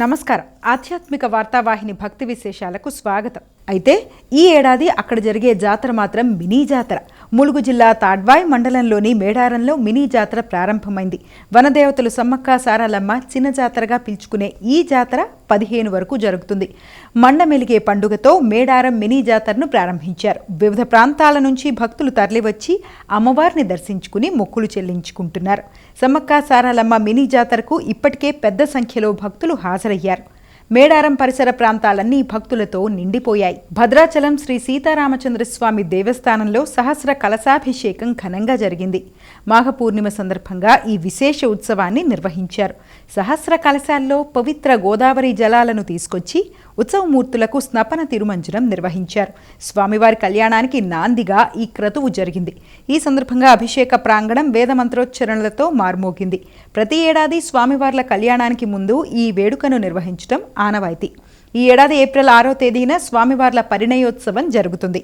నమస్కారం. ఆధ్యాత్మిక వార్తావాహిని భక్తి విశేషాలకు స్వాగతం. అయితే ఈ ఏడాది అక్కడ జరిగే జాతర మాత్రం మినీ జాతర. ములుగు జిల్లా తాడ్వాయ్ మండలంలోని మేడారంలో మినీ జాతర ప్రారంభమైంది. వనదేవతలు సమ్మక్క సారాలమ్మ చిన్న జాతరగా పిలుచుకునే ఈ జాతర పదిహేను వరకు జరుగుతుంది. మండమెలిగే పండుగతో మేడారం మినీ జాతరను ప్రారంభించారు. వివిధ ప్రాంతాల నుంచి భక్తులు తరలివచ్చి అమ్మవారిని దర్శించుకుని మొక్కులు చెల్లించుకుంటున్నారు. సమ్మక్క సారాలమ్మ మినీ జాతరకు ఇప్పటికే పెద్ద సంఖ్యలో భక్తులు హాజరయ్యారు. మేడారం పరిసర ప్రాంతాలన్నీ భక్తులతో నిండిపోయాయి. భద్రాచలం శ్రీ సీతారామచంద్రస్వామి దేవస్థానంలో సహస్ర కలశాభిషేకం ఘనంగా జరిగింది. మాఘ పూర్ణిమ సందర్భంగా ఈ విశేష ఉత్సవాన్ని నిర్వహించారు. సహస్ర కలశాల్లో పవిత్ర గోదావరి జలాలను తీసుకొచ్చి ఉత్సవమూర్తులకు స్నపన తిరుమంజనం నిర్వహించారు. స్వామివారి కళ్యాణానికి నాందిగా ఈ క్రతువు జరిగింది. ఈ సందర్భంగా అభిషేక ప్రాంగణం వేద మంత్రోచ్చరణలతో మార్మోగింది. ప్రతి ఏడాది స్వామివార్ల కళ్యాణానికి ముందు ఈ వేడుకను నిర్వహించడం ఆనవాయితీ. ఈ ఏడాది ఏప్రిల్ ఆరో తేదీన స్వామివార్ల పరిణయోత్సవం జరుగుతుంది.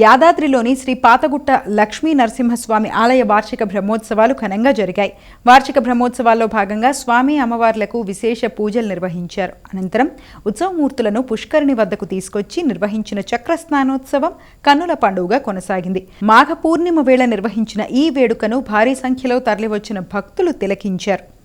యాదాద్రిలోని శ్రీ పాతగుట్ట లక్ష్మీ నరసింహస్వామి ఆలయ వార్షిక బ్రహ్మోత్సవాలు ఘనంగా జరిగాయి. వార్షిక బ్రహ్మోత్సవాల్లో భాగంగా స్వామి అమ్మవార్లకు విశేష పూజలు నిర్వహించారు. అనంతరం ఉత్సవమూర్తులను పుష్కరిణి వద్దకు తీసుకొచ్చి నిర్వహించిన చక్ర స్నానోత్సవం కన్నుల పండుగ కొనసాగింది. మాఘ పూర్ణిమ వేళ నిర్వహించిన ఈ వేడుకను భారీ సంఖ్యలో తరలివచ్చిన భక్తులు తిలకించారు.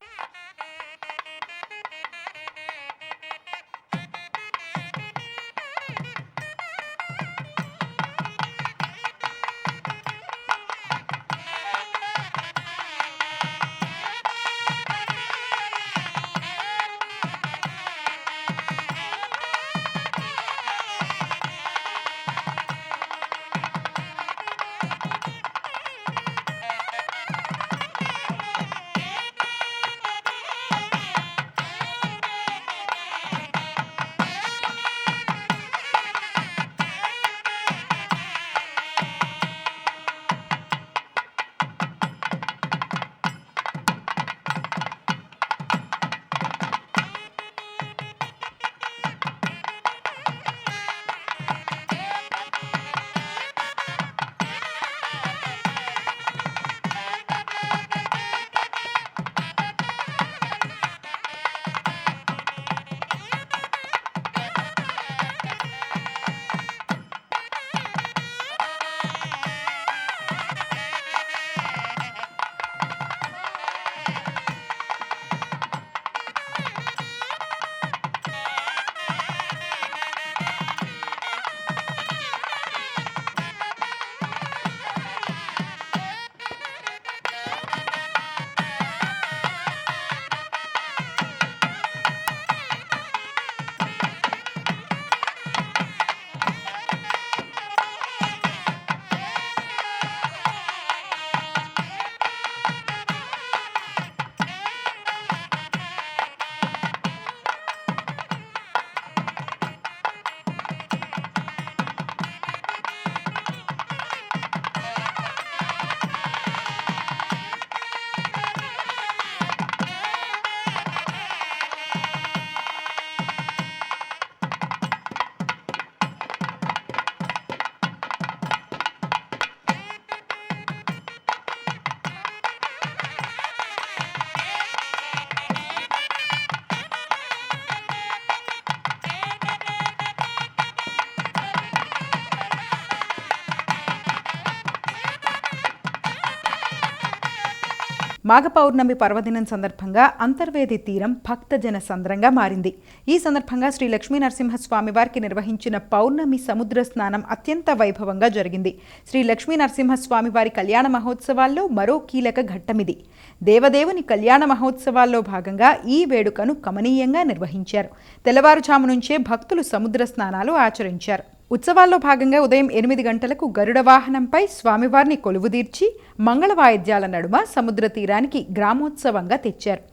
మాఘ పౌర్ణమి పర్వదినం సందర్భంగా అంతర్వేది తీరం భక్తజన సంద్రంగా మారింది. ఈ సందర్భంగా శ్రీ లక్ష్మీ నరసింహస్వామి వారికి నిర్వహించిన పౌర్ణమి సముద్ర స్నానం అత్యంత వైభవంగా జరిగింది. శ్రీ లక్ష్మీ నరసింహస్వామి వారి కళ్యాణ మహోత్సవాల్లో మరో కీలక ఘట్టమిది. దేవదేవుని కళ్యాణ మహోత్సవాల్లో భాగంగా ఈ వేడుకను కమనీయంగా నిర్వహించారు. తెల్లవారుజాము నుంచే భక్తులు సముద్ర స్నానాలు ఆచరించారు. ఉత్సవాల్లో భాగంగా ఉదయం ఎనిమిది గంటలకు గరుడ వాహనంపై స్వామివారిని కొలువుదీర్చి మంగళ వాయిద్యాల నడుమ సముద్ర తీరానికి గ్రామోత్సవంగా తెచ్చారు.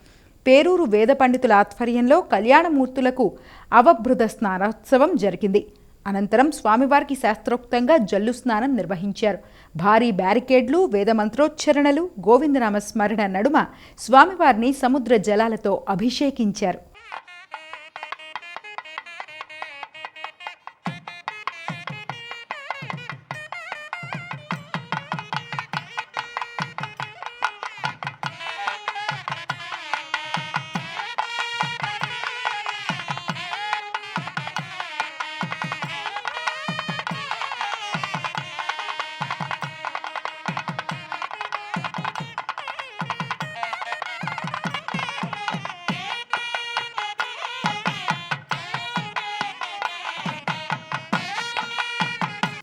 పేరూరు వేద పండితుల ఆధ్వర్యంలో కళ్యాణమూర్తులకు అవభృత స్నానోత్సవం జరిగింది. అనంతరం స్వామివారికి శాస్త్రోక్తంగా జల్లు స్నానం నిర్వహించారు. భారీ బ్యారికేడ్లు వేద మంత్రోచ్చరణలు గోవిందనామ స్మరణ నడుమ స్వామివారిని సముద్ర జలాలతో అభిషేకించారు.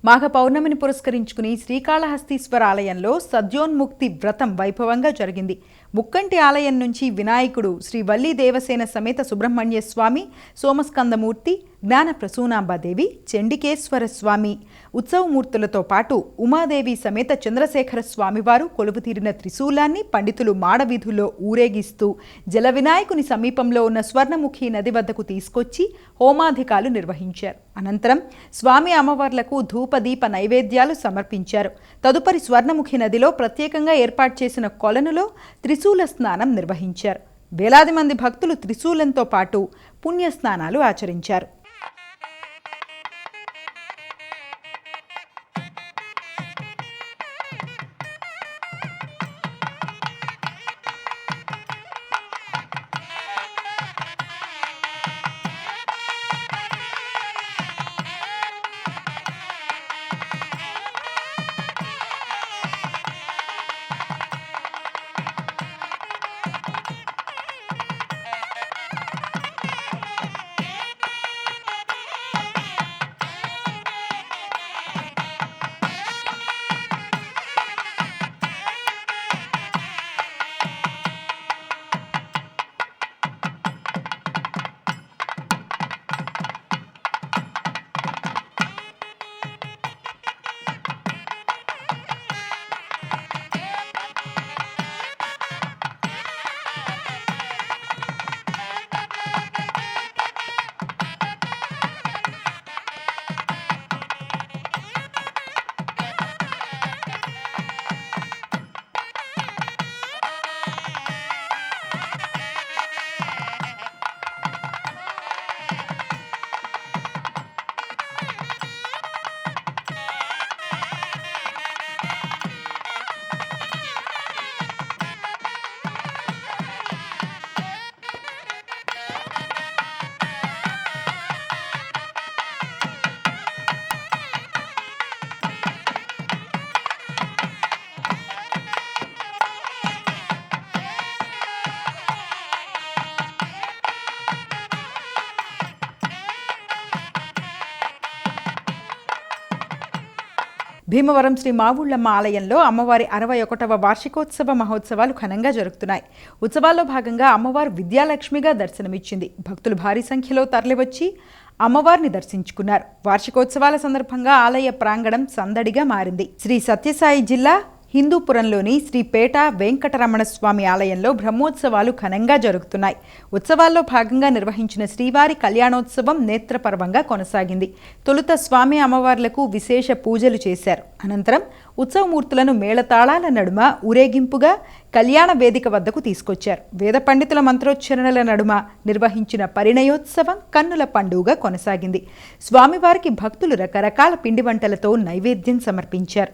మాఘ పౌర్ణమిని పురస్కరించుకుని శ్రీకాళహస్తీశ్వర ఆలయంలో సద్యోన్ముక్తి వ్రతం వైభవంగా జరిగింది. ముక్కంటి ఆలయం నుంచి వినాయకుడు శ్రీ వల్లి దేవసేన సమేత సుబ్రహ్మణ్య స్వామి సోమస్కందమూర్తి జ్ఞాన ప్రసూనాంబాదేవి చండికేశ్వర స్వామి ఉత్సవమూర్తులతో పాటు ఉమాదేవి సమేత చంద్రశేఖర స్వామివారు కొలువుతీరిన త్రిశూలాన్ని పండితులు మాడవీధుల్లో ఊరేగిస్తూ జల వినాయకుని సమీపంలో ఉన్న స్వర్ణముఖి నది వద్దకు తీసుకొచ్చి హోమాధికాలు నిర్వహించారు. అనంతరం స్వామి అమ్మవార్లకు ధూపదీప నైవేద్యాలు సమర్పించారు. తదుపరి స్వర్ణముఖి నదిలో ప్రత్యేకంగా ఏర్పాటు చేసిన కొలనులో త్రిశూల స్నానం నిర్వహించారు. వేలాది మంది భక్తులు త్రిశూలంతో పాటు పుణ్యస్నానాలు ఆచరించారు. భీమవరం శ్రీ మావుళ్ళమ్మ ఆలయంలో అమ్మవారి అరవై ఒకటవ వార్షికోత్సవ మహోత్సవాలు ఘనంగా జరుగుతున్నాయి. ఉత్సవాల్లో భాగంగా అమ్మవారు విద్యాలక్ష్మిగా దర్శనమిచ్చింది. భక్తులు భారీ సంఖ్యలో తరలివచ్చి అమ్మవారిని దర్శించుకున్నారు. వార్షికోత్సవాల సందర్భంగా ఆలయ ప్రాంగణం సందడిగా మారింది. శ్రీ సత్యసాయి జిల్లా హిందూపురంలోని శ్రీపేట వెంకటరమణ స్వామి ఆలయంలో బ్రహ్మోత్సవాలు ఘనంగా జరుగుతున్నాయి. ఉత్సవాల్లో భాగంగా నిర్వహించిన శ్రీవారి కళ్యాణోత్సవం నేత్రపర్వంగా కొనసాగింది. తొలుత స్వామి అమ్మవార్లకు విశేష పూజలు చేశారు. అనంతరం ఉత్సవమూర్తులను మేళతాళాల నడుమ ఊరేగింపుగా కళ్యాణ వేదిక వద్దకు తీసుకొచ్చారు. వేద పండితుల మంత్రోచ్చరణల నడుమ నిర్వహించిన పరిణయోత్సవం కన్నుల పండుగ కొనసాగింది. స్వామివారికి భక్తులు రకరకాల పిండి వంటలతో నైవేద్యం సమర్పించారు.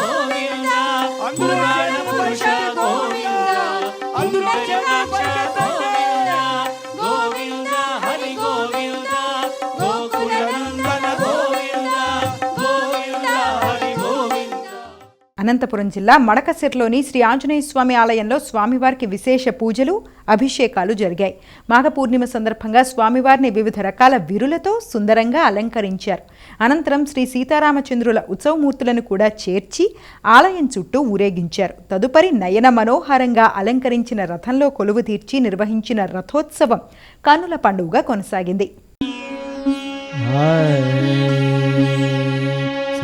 అనంతపురం జిల్లా మడకసిర్లోని శ్రీ ఆంజనేయ స్వామి ఆలయంలో స్వామివారికి విశేష పూజలు అభిషేకాలు జరిగాయి. మాఘ పూర్ణిమ సందర్భంగా స్వామివారిని వివిధ రకాల విరులతో సుందరంగా అలంకరించారు. అనంతరం శ్రీ సీతారామచంద్రుల ఉత్సవమూర్తులను కూడా చేర్చి ఆలయం చుట్టూ ఊరేగించారు. తదుపరి నయన మనోహరంగా అలంకరించిన రథంలో కొలువు తీర్చి నిర్వహించిన రథోత్సవం కనుల పండుగగా కొనసాగింది.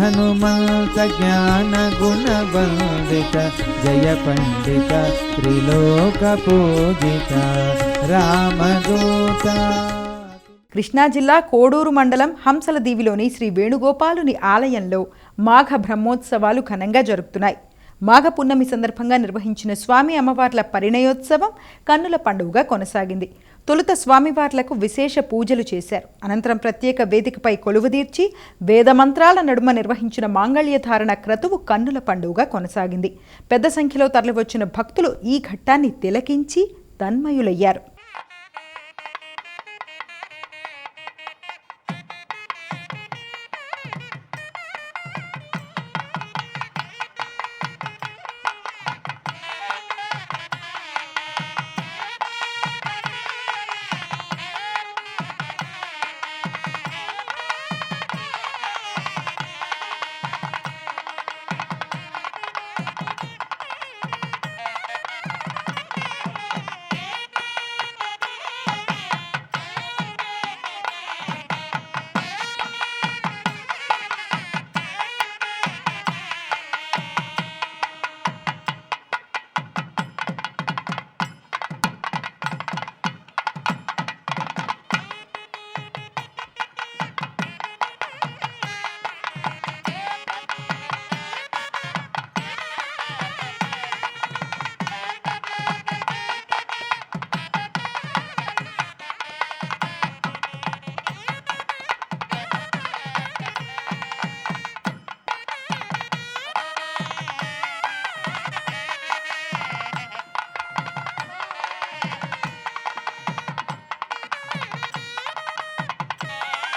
హనుమంత జ్ఞాన గుణ వందిత జయ పండిత త్రిలోక పూజిత రామదూత కృష్ణా జిల్లా కోడూరు మండలం హంసల దీవిలోని శ్రీ వేణుగోపాలుని ఆలయంలో మాఘ బ్రహ్మోత్సవాలు ఘనంగా జరుగుతున్నాయి మాఘ పున్నమి సందర్భంగా నిర్వహించిన స్వామి అమ్మవార్ల పరిణయోత్సవం కన్నుల పండుగగా కొనసాగింది. తొలుత స్వామివార్లకు విశేష పూజలు చేశారు. అనంతరం ప్రత్యేక వేదికపై కొలువుదీర్చి వేదమంత్రాల నడుమ నిర్వహించిన మాంగళ్యధారణ క్రతువు కన్నుల పండుగ కొనసాగింది. పెద్ద సంఖ్యలో తరలివచ్చిన భక్తులు ఈ ఘట్టాన్ని తిలకించి తన్మయులయ్యారు.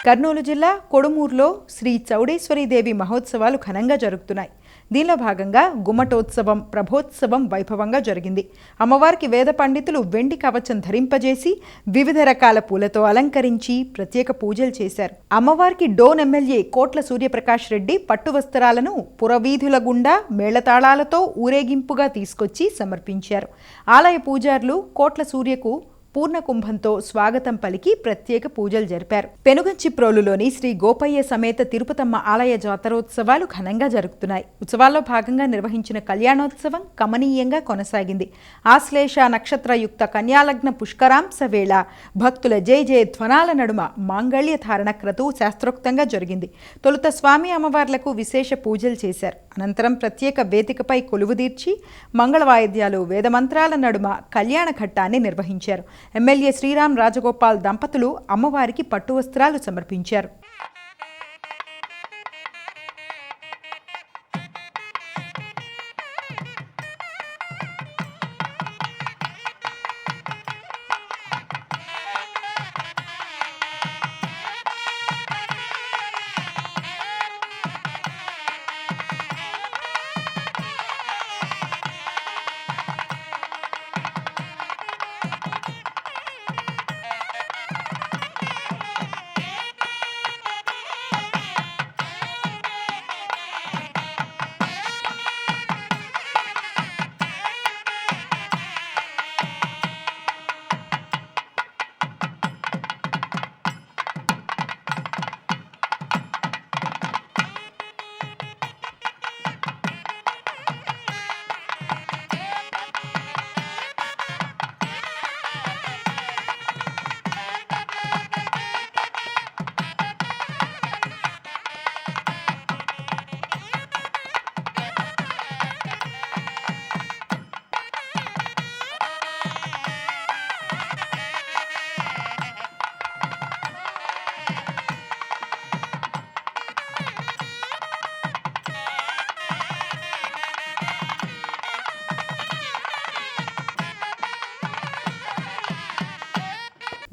కర్నూలు జిల్లా కొడుమూరులో శ్రీ చౌడేశ్వరీదేవి మహోత్సవాలు ఘనంగా జరుగుతున్నాయి. దీనిలో భాగంగా గుమ్మటోత్సవం ప్రభోత్సవం వైభవంగా జరిగింది. అమ్మవారికి వేద పండితులు వెండి కవచం ధరింపజేసి వివిధ రకాల పూలతో అలంకరించి ప్రత్యేక పూజలు చేశారు. అమ్మవారికి డోన్ ఎమ్మెల్యే కోట్ల సూర్యప్రకాష్ రెడ్డి పట్టు వస్త్రాలను పురవీధుల గుండా మేళతాళాలతో ఊరేగింపుగా తీసుకొచ్చి సమర్పించారు. ఆలయ పూజారులు కోట్ల సూర్యకు పూర్ణ కుంభంతో స్వాగతం పలికి ప్రత్యేక పూజలు జరిపారు. పెనుగంచిప్రోలులోని శ్రీ గోపయ్య సమేత తిరుపతమ్మ ఆలయ జాతరోత్సవాలు ఘనంగా జరుగుతున్నాయి ఉత్సవాల్లో భాగంగా నిర్వహించిన కళ్యాణోత్సవం కమనీయంగా కొనసాగింది. ఆశ్లేష నక్షత్రయుక్త కన్యాలగ్న పుష్కరాంశ వేళ భక్తుల జయ జయ ధ్వనాల నడుమ మాంగళ్య ధారణ క్రతువు శాస్త్రోక్తంగా జరిగింది. తొలుత స్వామి అమ్మవార్లకు విశేష పూజలు చేశారు. అనంతరం ప్రత్యేక వేదికపై కొలువుదీర్చి మంగళ వాయిద్యాలు వేదమంత్రాల నడుమ కళ్యాణ ఘట్టాన్ని నిర్వహించారు. ఎమ్మెల్యే శ్రీరామ్ రాజగోపాల్ దంపతులు అమ్మవారికి పట్టు వస్త్రాలు సమర్పించారు.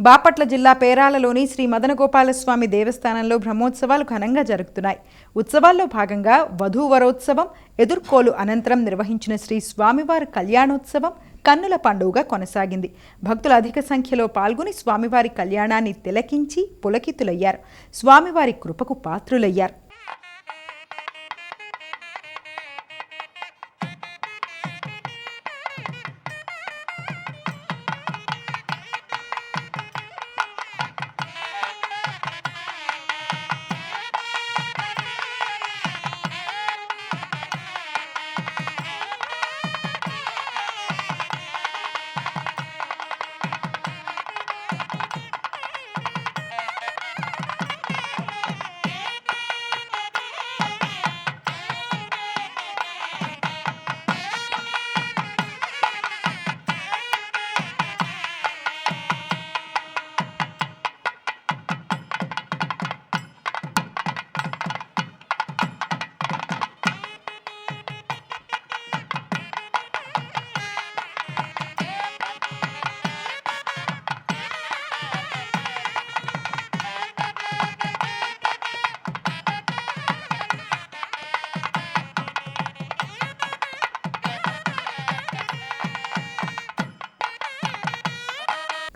బాపట్ల జిల్లా పేరాలలోని శ్రీ మదనగోపాలస్వామి దేవస్థానంలో బ్రహ్మోత్సవాలు ఘనంగా జరుగుతున్నాయి. ఉత్సవాల్లో భాగంగా వధూవరోత్సవం ఎదుర్కోలు అనంతరం నిర్వహించిన శ్రీ స్వామివారి కళ్యాణోత్సవం కన్నుల పండుగ కొనసాగింది. భక్తులు అధిక సంఖ్యలో పాల్గొని స్వామివారి కళ్యాణాన్ని తిలకించి పులకితులయ్యారు. స్వామివారి కృపకు పాత్రులయ్యారు.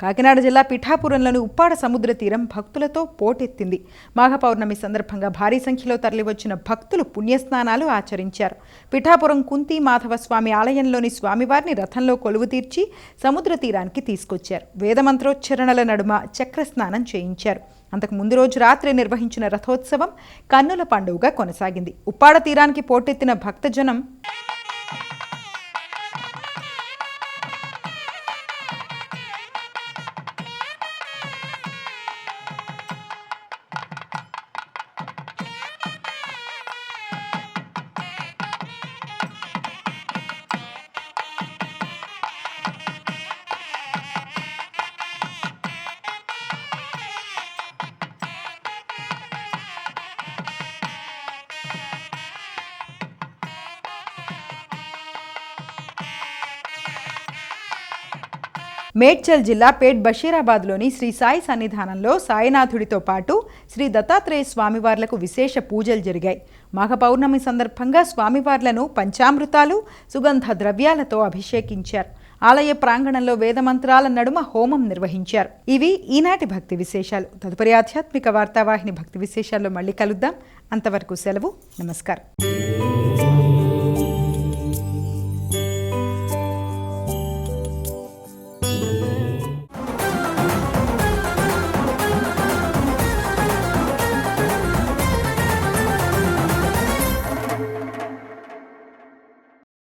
కాకినాడ జిల్లా పిఠాపురంలోని ఉప్పాడ సముద్ర తీరం భక్తులతో పోటెత్తింది. మాఘ పౌర్ణమి సందర్భంగా భారీ సంఖ్యలో తరలివచ్చిన భక్తులు పుణ్యస్నానాలు ఆచరించారు. పిఠాపురం కుంతి మాధవ స్వామి ఆలయంలోని స్వామివారిని రథంలో కొలువు తీర్చి సముద్ర తీరానికి తీసుకొచ్చారు. వేదమంత్రోచ్చరణల నడుమ చక్ర స్నానం చేయించారు. అంతకు ముందు రోజు రాత్రి నిర్వహించిన రథోత్సవం కన్నుల పండుగగా కొనసాగింది. ఉప్పాడ తీరానికి పోటెత్తిన భక్తజనం మేడ్చల్ జిల్లా పేట్ బషీరాబాద్లోని శ్రీ సాయి సన్నిధానంలో సాయినాథుడితో పాటు శ్రీ దత్తాత్రేయ స్వామివార్లకు విశేష పూజలు జరిగాయి. మాఘ పౌర్ణమి సందర్భంగా స్వామివార్లను పంచామృతాలు సుగంధ ద్రవ్యాలతో అభిషేకించారు. ఆలయ ప్రాంగణంలో వేదమంత్రాల నడుమ హోమం నిర్వహించారు. ఇవి ఈనాటి భక్తి విశేషాలు. తదుపరి ఆధ్యాత్మిక వార్తావాహిని భక్తి విశేషాల్లో మళ్ళీ కలుద్దాం. అంతవరకు సెలవు. నమస్కారం.